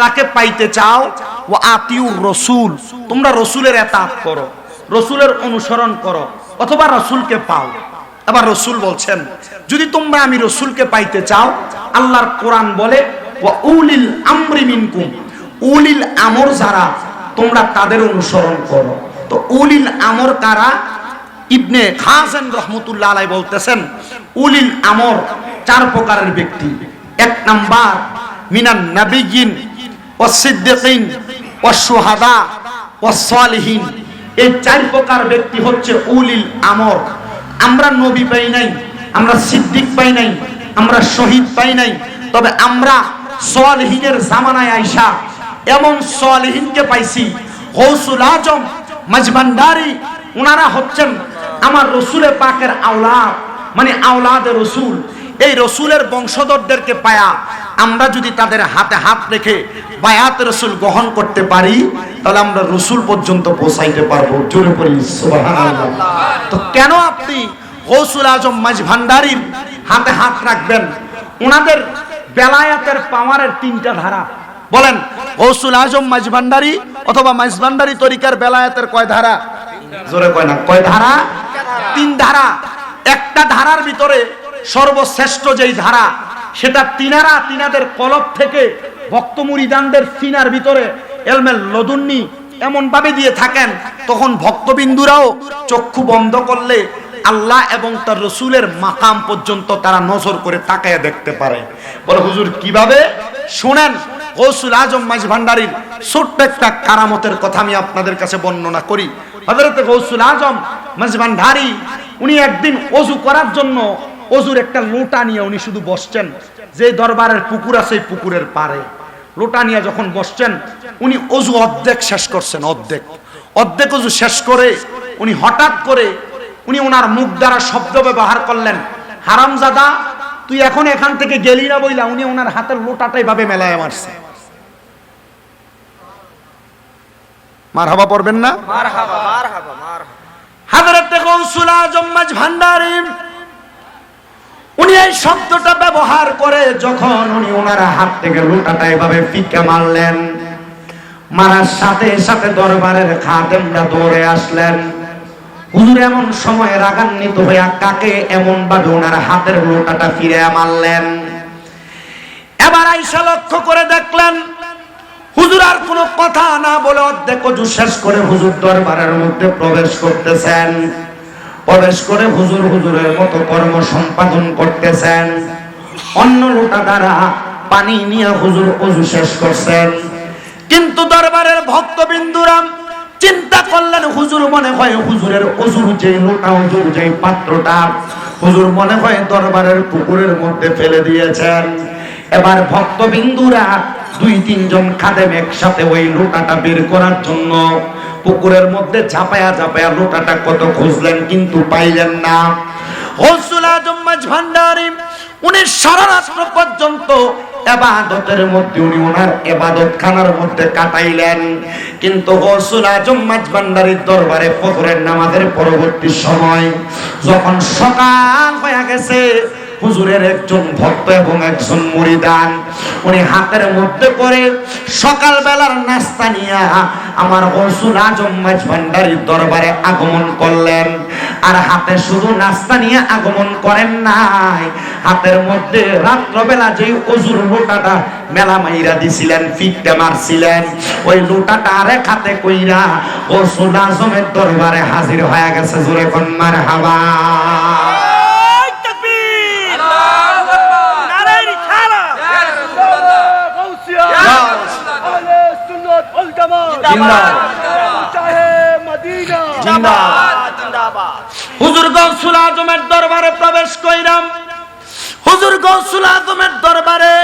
তাকে পাইতে চাও ও আতিউর রসুল। তোমরা রসুলের এতাত করো, রসুলের অনুসরণ করো, অথবা রসুলকে পাও। আবার রসুল বলছেন, যদি তোমরা আমি রসুলকে পাইতে চাও, আল্লাহর কোরআন বলে ও উলিল আমরি মিনকুম। উলিল আমর যারা, তোমরা তাদের অনুসরণ করো। তো উলিল আমর কারা? ইবনে খাসেন রহমতুল্লাহ আলাই বলতেছেন, উলিল আমর চার প্রকারের ব্যক্তি। এক নাম্বার, মিনান নাবিগিন ও সিদ্দিকিন ও সুহাদা ও এই চার প্রকার ব্যক্তি হচ্ছে উলিল আমর। আমরা নবী পাই নাই, আমরা সিদ্দিক পাই নাই, আমরা শহীদ পাই নাই, তবে আমরা সালিহিনের জামানায় আইসা এমন সালিহিনকে পাইছি গৌসুল আজম মাজভান্ডারি ওনারা হচ্ছেন আমার রসুলের পাকের আওলাদ মানে আওলাদের রসুল। এই রসুলের বংশধরদেরকে পায়া আমরা যদি তাদের হাতে হাত রেখে বায়াত রসুল গ্রহণ করতে পারি, তাহলে আমরা রসুল পর্যন্ত পৌঁছাইতে পারব। জোরে পড়ি তো কেন আপনি গৌসুল আজম মাঝ ভান্ডারির হাতে হাত রাখবেন? ওনাদের বেলায়াতের পাওয়ারের তিনটা ধারা। বলেন, গৌসুল আজম মাঝ ভান্ডারি অথবা মাঝ ভান্ডারি তরিকার বেলায়াতের কয় ধারা? জোরে কয় না, কয় ধারা? তিন ধারা। একটা ধারার ভিতরে সর্বশ্রেষ্ঠ যেই ধারা সেটা তিনারা তিনাদের কলব থেকে ভক্ত মুরিদানদের সিনার ভিতরে এলমেল লদুন্নি এমন ভাবে দিয়ে থাকেন, তখন ভক্তবিন্দুরাও চক্ষু বন্ধ করলে আল্লাহ এবং তার রসুলের মাকাম পর্যন্ত তারা নজর করে তাকায় দেখতে পারে। বলে, হুজুর, কীভাবে? শোনেন গৌসুল আজম মাঝ ভান্ডারির ছোট্ট একটা কারামতের কথা আমি আপনাদের কাছে বর্ণনা করি। হজরতে গৌসুল আজম মাঝ ভান্ডারি উনি একদিন অজু করার জন্য অজুর একটা লোটা নিয়ে উনি শুধু বসছেন। যে দরবারের পুকুর আছে এই পুকুরের পারে লোটা নিয়ে যখন বসছেন উনি অজু অর্ধেক শেষ করছেন অর্ধেক। অর্ধেক অজু শেষ করে উনি হঠাৎ করে উনি ওনার মুখ দ্বারা শব্দ ব্যবহার করলেন হারামজাদা তুই এখন এখান থেকে গেলি না বইলা? উনি ওনার হাতের লোটাটাই ভাবে মেলায় মারছে। মার হাবা পড়বেন না? মারহাবা মারহাবা মারহাবা হাজরতে গৌসুল আজম মাঝ ভান্ডারী উনি এই শব্দটা ব্যবহার করে যখন উনি ওনার হাত থেকে লোটাটা এভাবে ফিকে মারলেন, মারার সাথে সাথে দরবারের খাদেমরা দৌড়ে আসলেন। হুজুর এমন সময় রাগান্বিত হইয়া কাকে এমন ভাবে ওনার হাতের লোটাটা ফিরে মারলেন। এবার আইসা লক্ষ্য করে দেখলেন, হুজুর আর কোনো কথা না বলে অর্ধেক শেষ করে হুজুর দরবারের মধ্যে প্রবেশ করতেছেন। প্রবেশ করে হুজুর হুজুরের মতো কর্ম সম্পাদন করতেছেন। অন্য লোটা দ্বারা পানি নিয়ে হুজুর অজু শেষ করছেন। কিন্তু দরবারের ভক্তবিন্দুরাম চিন্তা করলেন, হুজুর মনে হয় হুজুরের অজুর যে লোটা অজুর যে পাত্রটা, হুজুর মনে হয় দরবারের পুকুরের মধ্যে ফেলে দিয়েছেন। এবার ভক্তবিন্দুরা দুই তিনজন খাদেম একসাথে ওই লোটাটা বের করার জন্য পুকুরের মধ্যে ঝাপায়া ঝাপায়া লোটাটা কত খুঁজলেন কিন্তু পাইলেন না। হসুল আজম ভান্ডারি উনি সারা রাত্র পর্যন্ত এবাদতের মধ্যে, উনি ওনার এবাদত খানার মধ্যে কাটাইলেন। কিন্তু হসুল আজম মাঝ ভান্ডারির দরবারে ফজরের নামাজের পরবর্তী সময় যখন সকাল হয়ে গেছে হুজুরের একজন ভক্ত এবং একজন মুরিদান, উনি হাতের মধ্যে করে সকালবেলার নাস্তা নিয়ে আমার গৌসুল আজম মাঝ ভান্ডারির দরবারে আগমন করলেন। আর হাতে শুধু নাস্তা নিয়ে আগমন করেন নাই, হাতের মধ্যে রাত্রবেলা যে অজুর লোটাটা মেলা মাইরা দিছিলেন ফিটতে মারছিলেন, ওই লোটাটা আরেক হাতে কইরা গৌসুল আজমের দরবারে হাজির হয়ে গেছে। জোরে কন্যার হাওয়া হুজুর গৌসুল আজমের দরবারে প্রবেশ কইরাম। হুজুর গৌসুল আজমের দরবারে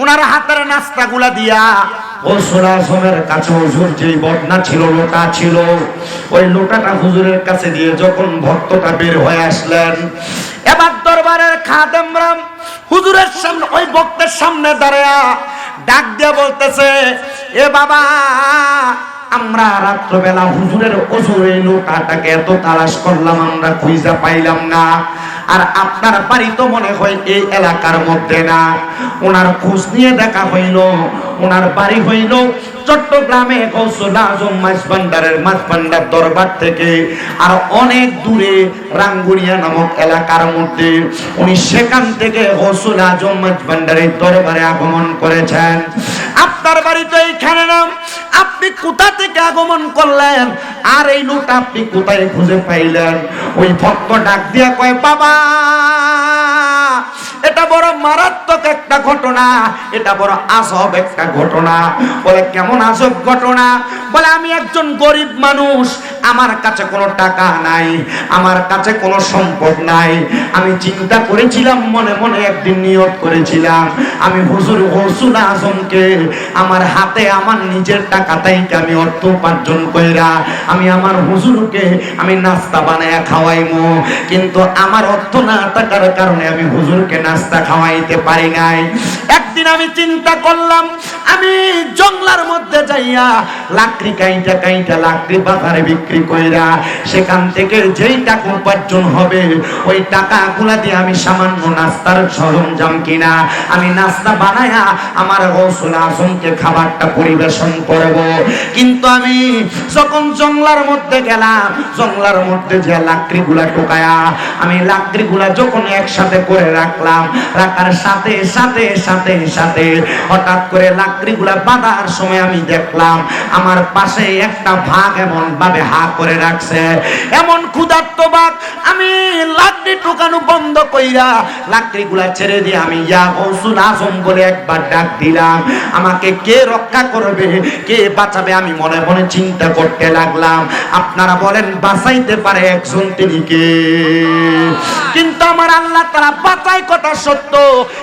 উনার হাতের নাস্তাগুলা দিয়া। কাছে বদনা ছিল, লোটা ছিল, ওই লোটাটা হুজুরের কাছে দিয়ে যখন ভক্তটা বের হয়ে আসলেন, এবার দরবারের হুজুরের সামনে, ওই ভক্তের সামনে ডাক দিয়া বলতেছে, এ বাবা আমরা রাত্রবেলা হুজুরের অজুর লোটাটাকে এত তালাশ করলাম, আমরা খুঁজা পাইলাম না। আর আপনার বাড়ি তো মনে হয় এই এলাকার মধ্যে না। ওনার খোঁজ নিয়ে দেখা হইল, ওনার বাড়ি হইল চট্টগ্রামে কৌশল আজম মাছ দরবার থেকে। আর অনেক দূরে রাঙ্গুনিয়া নামক এলাকার মধ্যে উনি সেখান থেকে কৌশল আজম মাছ ভান্ডারের দরবারে আগমন করেছেন। আপনার বাড়ি তো এইখানে নাম আপনি কোথা থেকে আগমন করলেন? আর এই লোটা আপনি কোথায় খুঁজে পাইলেন? ওই ভক্ত ডাক দিয়া কয়, বাবা, এটা বড় মারাত্মক একটা ঘটনা। এটা বড় আসব একটা ঘটনা। বলে, কেমন আসব ঘটনা? বলে, আমি একজন গরিব মানুষ। আমার কাছে কোনো টাকা নাই, আমার কাছে কোনো সম্পদ নাই। আমি চিন্তা করেছিলাম, মনে মনে একদিন নিয়ত করেছিলাম। আমি হুজুর হসুল আজমকে আমার হাতে আমার নিজের টাকা তাইকে আমি অর্থ উপার্জন কইরা আমি আমার হুজুরকে আমি নাস্তা বানায় খাওয়াইমু। কিন্তু আমার অর্থ না থাকার কারণে আমি হুজুরকে নাস্তা খাওয়াইতে পারি নাই। একদিন আমি চিন্তা করলাম, আমি জঙ্গলার মধ্যে যাইয়া লাকড়ি কাইটা কাইটা লাকড়ি বাজারে বিক্রি কইরা সেখান থেকে যেই টাকা উপার্জন হবে, ওই টাকাগুলা দিয়ে আমি সামান্য নাস্তার সরঞ্জাম কিনা। আমি নাস্তা বানায়া আমার গৌসুল আজমকে খাবারটা পরিবেশন করব। কিন্তু আমি যখন জঙ্গলার মধ্যে গেলাম জঙ্গলার মধ্যে যে লাকড়িগুলা টোকায়া আমি লাকড়িগুলা যখন একসাথে করে রাখলাম, রাখার সাথে সাথে সাথে সাথে হঠাৎ করে লাকড়িগুলা বাঁধার সময় আমি দেখলাম, আমার পাশে একটা ভাগ এমন ভাবে হা করে রাখছে। এমন ক্ষুধার্ত বাঘ আমি লাকড়ি টোকানো বন্ধ কইরা লাকড়িগুলা ছেড়ে দিয়ে আমি ইয়া গৌসুল আজম বলে একবার ডাক দিলাম। আমাকে কে রক্ষা করবে, কে বাঁচাবে আমি মনে মনে চিন্তা করতে লাগলাম। আপনারা বলেন, বাঁচাইতে পারে একজন তিনি কে? কিন্তু আমার আল্লাহ তারা বাঁচায় কথা সত্য,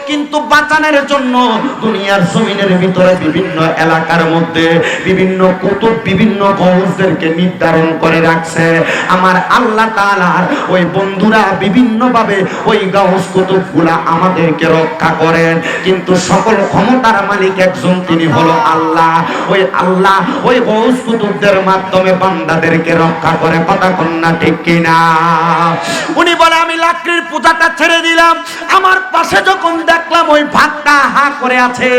কিন্তু বাঁচানোর জন্য দুনিয়ার জমিনের ভিতরে বিভিন্ন এলাকার মধ্যে বিভিন্ন কুতুব, বিভিন্ন গৌসদেরকে নির্ধারণ করে রাখছে। আমার আল্লাহ তাআলার ওই বন্ধুরা বিভিন্ন ভাবে ওই গাউস কুতুবগুলা আমাদেরকে রক্ষা করেন। কিন্তু সকল ক্ষমতার মালিক একজন, তিনি হলো আল্লাহ। ওই আল্লাহ ওই গৌস কুতুবদের মাধ্যমে বান্দাদেরকে রক্ষা করে। কথা কন্যা ঠিক কিনা? উনি বলে, আমি লাকড়ির পূজাটা ছেড়ে দিলাম। আমার পাশে যখন দেখলাম ওই ভাতটা হা করে আছে,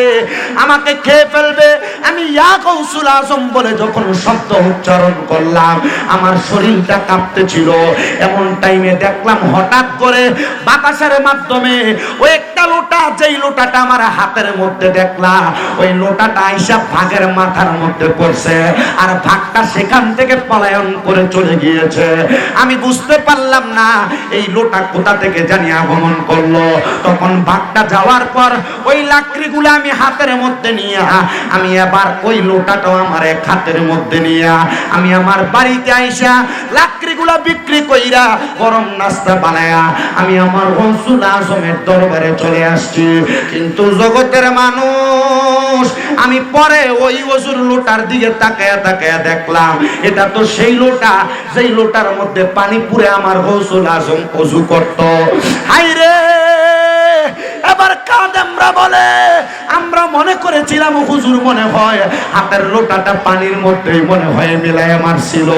আমাকে খেয়ে ফেলবে। আমি ইয়া কৌসুল আজম বলে যখন শব্দ উচ্চারণ করলাম আমার শরীরটা কাঁপতেছিল এমন টাইমে দেখলাম হঠাৎ করে বাতাসের মাধ্যমে ওই একটা লোটা, যেই লোটাটা আমার হাতের মধ্যে দেখলাম, ওই লোটাটা আইসা ভাগের মাথার মধ্যে পড়ছে আর ভাগটা সেখান থেকে পলায়ন করে চলে গিয়েছে। আমি বুঝতে পারলাম না, এই লোটা কোথা থেকে জানি আগমন করল। তখন ভাগটা যাওয়ার পর ওই লাকড়িগুলো আমি হাতের মধ্যে নিয়ে, আমি আবার ওই লোটাটাও আমার এক হাতের মধ্যে নিয়ে, আমি আমার বাড়িতে আইসা, লাকড়িগুলা বিক্রি কইরা গরম নাস্তা বানায়া আমি আমার রসুল আজমের দরবারে চলে আসছি। কিন্তু জগতের মানুষ, আমি পরে ওই ওজুর লোটার দিকে তাকায়া তাকায়া দেখলাম। এটা তো সেই লোটা, যেই লোটার মধ্যে পানি পুরে আমার রসুল আজম অজু করত। হাই রে এবার কাদেমরা বলে, আমরা মনে করেছিলাম হুজুর মনে হয় হাতের লোটাটা পানির মধ্যেই মনে হয় মিলাই আমার ছিল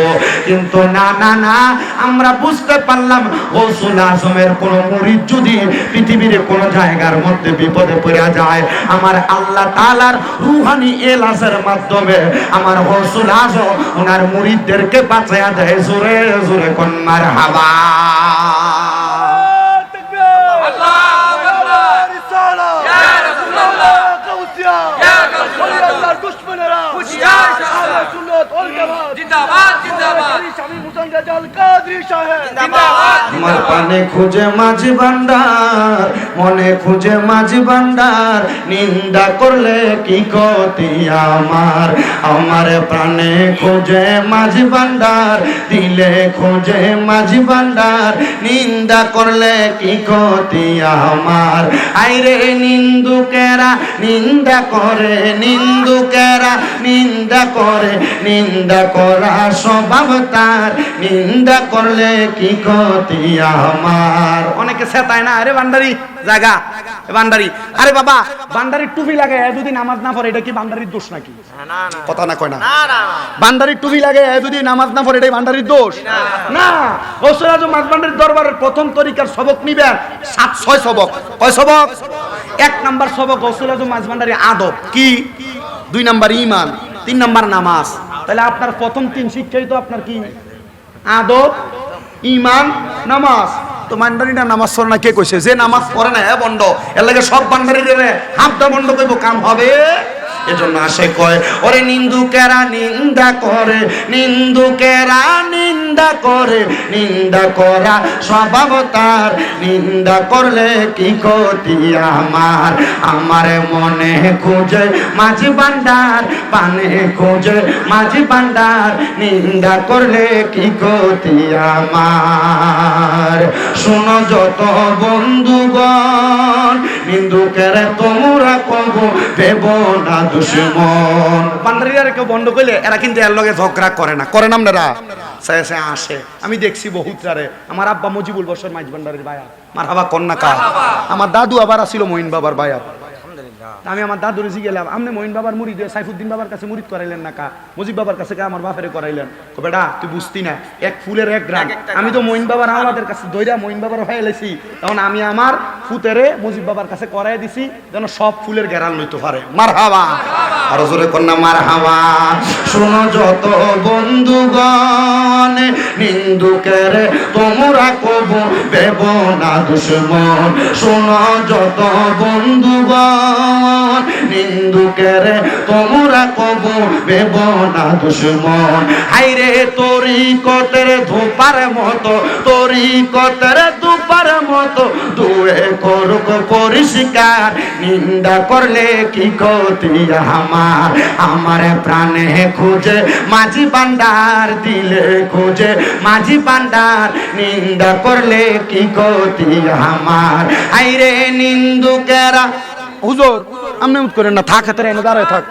কিন্তু না না না, আমরা বুঝতে পারলাম গৌসুল আজমের কোন মুরিদ যদি পৃথিবীর কোনো জায়গার মধ্যে বিপদে পড়ে যায়, আমার আল্লাহ তালার রুহানি এলাসের মাধ্যমে আমার গৌসুল আজম ওনার মুরিদদেরকে বাঁচায়া দেয়। জোরে জোরে কন্যার হাওয়া আমার পানে খুঁজে মাঝি ভান্ডার মনে খুঁজে মাঝি ভান্ডার নিন্দা করলে কি ক্ষতি আমার? আমার প্রাণে খুঁজে মাঝি ভান্ডার দিলে খুঁজে মাঝি ভান্ডার নিন্দা করলে কি ক্ষতি আমার? আইরে নিন্দুকেরা নিন্দা করে নিন্দুকেরা নিন্দা নিন্দা করে নিন্দা করা স্বভাব তার। নিন্দা করলে কি ক্ষতি আমার? অনেকে সেতায় না, আরে বান্ডারি জায়গা বান্ডারি আরে বাবা বান্ডারির টুপি লাগে যদি নামাজ না পড়ে, এটা কি বান্ডারির দোষ নাকি? কথা না কয় না। বান্ডারির টুপি লাগে যদি নামাজ না পড়ে, এটাই বান্ডারির দোষ? না। গৌসুল আজম মাঝবান্ডারির দরবারের প্রথম তরিকার সবক নিবেন সাত, ছয় সবক। কয় সবক? এক নাম্বার সবক গৌসুল আজম মাঝবান্ডারি আদব। কি? দুই নাম্বার ইমান, তিন নাম্বার নামাজ। তাহলে আপনার প্রথম তিন শিক্ষাই তো আপনার কি? আদব ইমান নামাজ। তো মান্ডারিটা নামাজ পড়ে না, কে কইছে? যে নামাজ পড়ে না হ্যাঁ বন্ধ। এর লাগে সব বান্ডারি রে হাফটা বন্ধ করব কাম হবে? এজন্য আসে কয়, ওরে নিন্দুকেরা নিন্দা করে, নিন্দুকেরা নিন্দা করে, নিন্দা করা স্বভাব তার নিন্দা করলে কি ক্ষতি আমার? আমার মনে খুঁজে মাঝি ভান্ডার, পানে খুঁজে মাঝি ভান্ডার, নিন্দা করলে কি ক্ষতি আমার? শোনো যত বন্ধুগণ নিন্দুকের তোমরা কব দেব না দুশ্মন। বান্ডারিরা কেউ বন্ধ করলে এরা কিন্তু এর লগে ঝগড়া করে না। করে না আপনারা? সে সে আসে। আমি দেখছি বহুত রারে। আমার আব্বা মজিবুল বসর মাইজ ভান্ডারের বায়া আমার হাবা কন্যা কা আমার দাদু আবার আসিল মহিন বাবার বায়া আমি আমার দাদুরে গেলাম আপনি মহিন বাবার মুড়ি দিয়ে সাইফুদ্দিন বাবার কাছে মুড়িদ করাইলেন না কা? মুজিব বাবার কাছে কা আমার বাপেরে করাইলেন। তো বেটা তুই বুঝতি না এক ফুলের এক গ্রাম। আমি তো মহিন বাবার আমাদের কাছে দইরা মহিন বাবার হয়ে এলেছি তখন আমি আমার ফুতেরে মুজিব বাবার কাছে করাই দিছি যেন সব ফুলের গেরাল লইতে পারে। মার হাবা আরও জোরে কন্যা মার হাওয়া শোনো যত বন্ধুগণ নিন্দুকের তোমরা কব দেব না দুশ্মন। শোনো যত বন্ধুগণ নিন্দুকের তোমরা কব দেব না দুশ্মন। হাইরে তরি কতের ধোপার মতো, তোরি কতের ধোপার মতো, দুয়ে করুক পরিষ্কার, নিন্দা করলে কি ক্ষতি আমার? আমার প্রাণে খুঁজে মাঝি ভান্ডার দিলে খুঁজে মাঝি ভান্ডার, নিন্দা করলে কি ক্ষতি আমার? আইরে নিন্দুকেরা, হুজুর আপনি উঠ করেন না, থাক, হাতের এনে দাঁড়ায় থাক।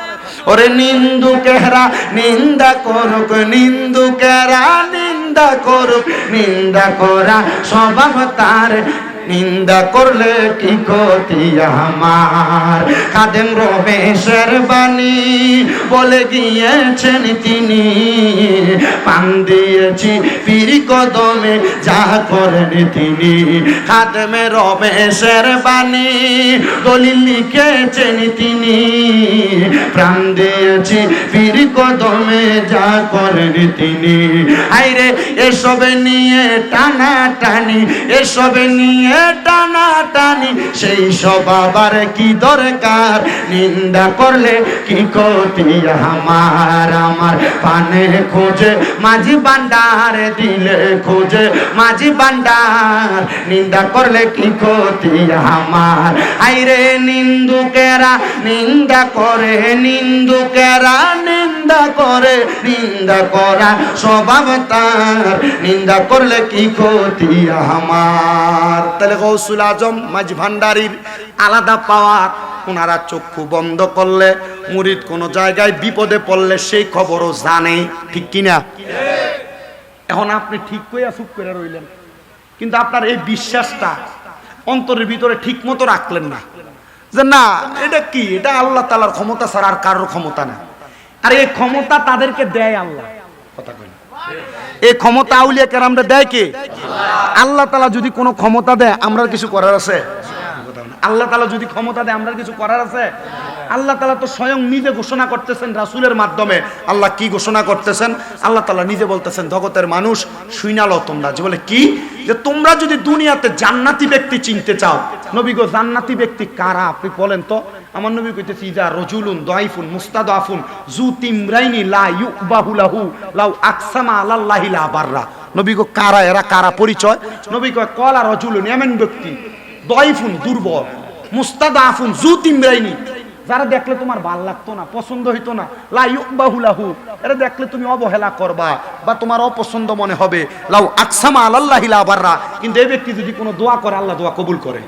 ওরে নিন্দু কেহরা, নিন্দা করুক, নিন্দু কেরা নিন্দা করুক, নিন্দা করা স্বভাব তার। নিন্দা করলে কি ক্ষতি আমার? খাদেম রমেশের বাণী বলে গিয়েছেন তিনি। পান দিয়েছি পিরি কদমে যা করেন তিনি। খাদেমে রমেশের বাণী দলিল লিখেছেন তিনি। প্রাণ দিয়েছি পীর কদমে যা করেন তিনি। আইরে, এসবে নিয়ে টানা টানি এসবে নিয়ে টানা টানি সেই সব আবার কি দরকার? নিন্দা করলে কি ক্ষতি আমার? আমার পানে খোঁজে মাঝি ভান্ডার, দিলে খোঁজে মাঝি ভান্ডার। নিন্দা করলে কি ক্ষতি আমার? আইরে নিন্দুকেরা, নিন্দা করে, নিন্দুকেরা নিন্দা করে, নিন্দা করা স্বভাব তার। নিন্দা করলে কি ক্ষতি আমার? তাহলে গৌসুল আজম মাঝ ভান্ডারির আলাদা পাওয়ার ওনারা চক্ষু বন্ধ করলে, মুরিদ কোনো জায়গায় বিপদে পড়লে সেই খবরও জানে। ঠিক কিনা? এখন আপনি ঠিক কইয়া চুপ করে রইলেন। কিন্তু আপনার এই বিশ্বাসটা অন্তরের ভিতরে ঠিক মতো রাখলেন না। যে না, এটা কি? এটা আল্লাহ তালার ক্ষমতা ছাড়া আর কারোর ক্ষমতা না। আর এই ক্ষমতা তাদেরকে দেয় আল্লাহ। কথা কই। এই ক্ষমতা আউলিয়া কেরামরা দেয় কি? আল্লাহ তালা যদি কোনো ক্ষমতা দেয় আমরা কিছু করার আছে? আল্লাহ তালা যদি ক্ষমতা দেয় আমরা কিছু করার আছে? আল্লাহ তালা তো স্বয়ং নিজে ঘোষণা করতেছেন রাসুলের মাধ্যমে। আল্লাহ কি ঘোষণা করতেছেন? আল্লাহ তালা নিজে বলতেছেন, জগতের মানুষ শুইনালো তোমরা। যে বলে, কি? যে তোমরা যদি দুনিয়াতে জান্নাতি ব্যক্তি চিনতে চাও, নবী গো, জান্নাতি ব্যক্তি কারা? আপনি বলেন তো। আমার নবী কইতেছি যা রজুলুন দাইফুন মুস্তাদাফুন জু তিমরাইনি লা ইউবাহু লাহু লাউ আকসামা আলাল্লাহি লা বাররা। নবী গো, কারা? এরা কারা? পরিচয়? নবী কয়, কলা রজুলুন, এমন ব্যক্তি। দয়ফুন দুর্বল, মুস্তাদাফুন জু তিমরাইনি যারা দেখলে তোমার ভালো লাগতো না, পছন্দ হইতো না লাহু, এরা দেখলে তুমি অবহেলা করবা বা তোমার অপছন্দ মনে হবে। লাউ আকসামা আলাল্লাহি লা বাররা, কিন্তু এই ব্যক্তি যদি কোনো দোয়া করে, আল্লাহ দোয়া কবুল করে।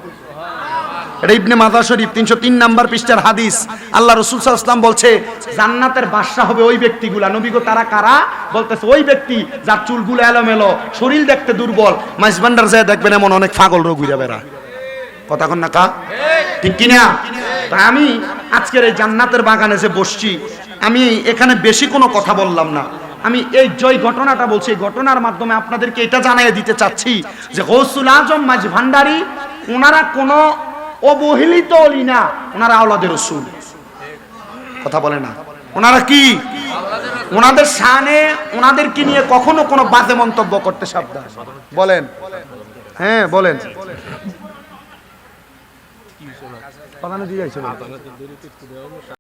এটা ইবনে শরীফ, তিনশো তিন নাম্বার পৃষ্ঠার হাদিস। আল্লাহ রসুল বলছে, জান্নাতের হবে ওই ব্যক্তিগুলা। তারা কারা? বলতেছে, ওই ব্যক্তি যার চুলগুলো এলোমেলো, শরীর দেখতে দুর্বল। মাইজবান্ডার যায় দেখবেন, এমন অনেক ফাগল রোগ হইয়া বেড়া কথা না কা। ঠিক কিনা? তা আমি আজকের এই জান্নাতের বাগানে যে বসছি, আমি এখানে বেশি কোনো কথা বললাম না। আমি এই জয় ঘটনাটা বলছি, এই ঘটনার মাধ্যমে আপনাদেরকে এটা জানিয়ে দিতে চাচ্ছি যে গৌসুল আজম মাঝ ভান্ডারি ওনারা কোনো অবহেলিত অলি না ওনারা আওলাদের রসুল। কথা বলে না। ওনারা কি? ওনাদের শানে ওনাদেরকে নিয়ে কখনো কোনো বাজে মন্তব্য করতে সাবধান। বলেন। হ্যাঁ বলেন। কথা দিয়ে দিয়ে